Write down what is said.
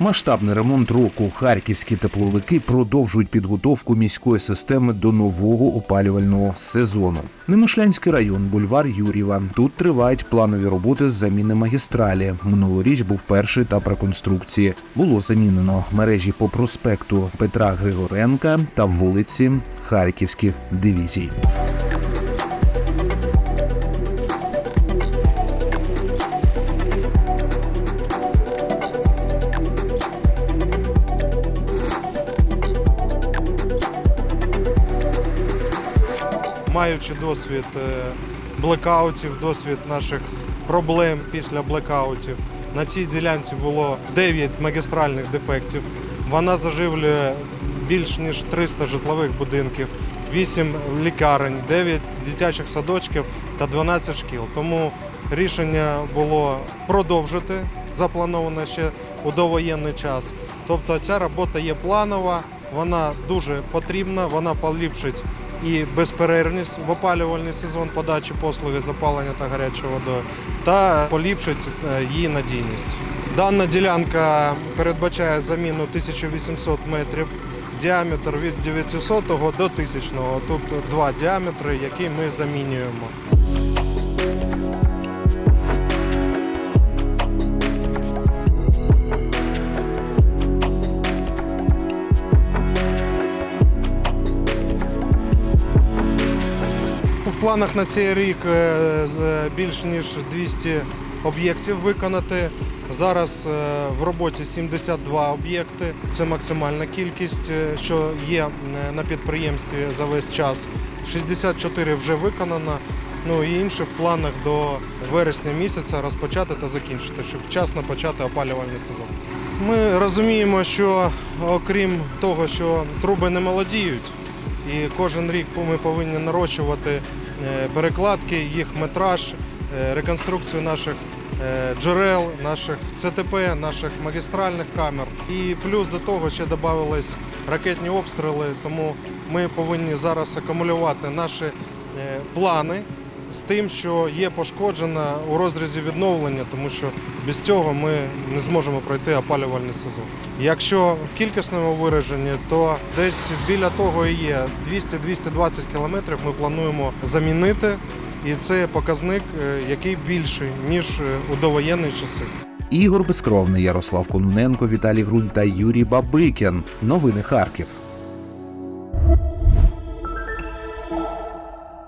Масштабний ремонт року харківські тепловики продовжують підготовку міської системи до нового опалювального сезону. Немишлянський район, бульвар Юрєва. Тут тривають планові роботи з заміни магістралі. Минулоріч був перший етап реконструкції. Було замінено мережі по проспекту Петра Григоренка та вулиці Харківських дивізій. Маючи досвід е, блекаутів, досвід наших проблем після блекаутів. На цій ділянці було 9 магістральних дефектів. Вона заживлює більш ніж 300 житлових будинків, 8 лікарень, 9 дитячих садочків та 12 шкіл. Тому рішення було продовжити заплановане ще у довоєнний час. Тобто ця робота є планова, вона дуже потрібна, вона поліпшить і безперервність в опалювальний сезон подачі послуги з опалення та гарячою водою, та поліпшить е, її надійність. Дана ділянка передбачає заміну 1800 метрів, діаметр від 900 до 1000. Тут два діаметри, які ми замінюємо. Планах на цей рік е, більш ніж 200 об'єктів виконати. Зараз е, в роботі 72 об'єкти. Це максимальна кількість, е, що є е, на підприємстві за весь час. 64 вже виконано. Ну і інше в планах до вересня місяця розпочати та закінчити, щоб вчасно почати опалювальний сезон. Ми розуміємо, що окрім того, що труби не молодіють, і кожен рік ми повинні нарощувати е, перекладки, їх метраж, е, реконструкцію наших е, джерел, наших ЦТП, наших магістральних камер. І плюс до того ще додавались ракетні обстріли, тому ми повинні зараз акумулювати наші е, плани з тим, що є пошкоджена у розрізі відновлення, тому що без цього ми не зможемо пройти опалювальний сезон. Якщо в кількісному вираженні, то десь біля того і є 200-220 кілометрів ми плануємо замінити, і це показник, е, який більший ніж е, у довоєнні часи. Ігор Безкровний, Ярослав Конуненко, Віталій Грунь та Юрій Бабикін. Новини Харків.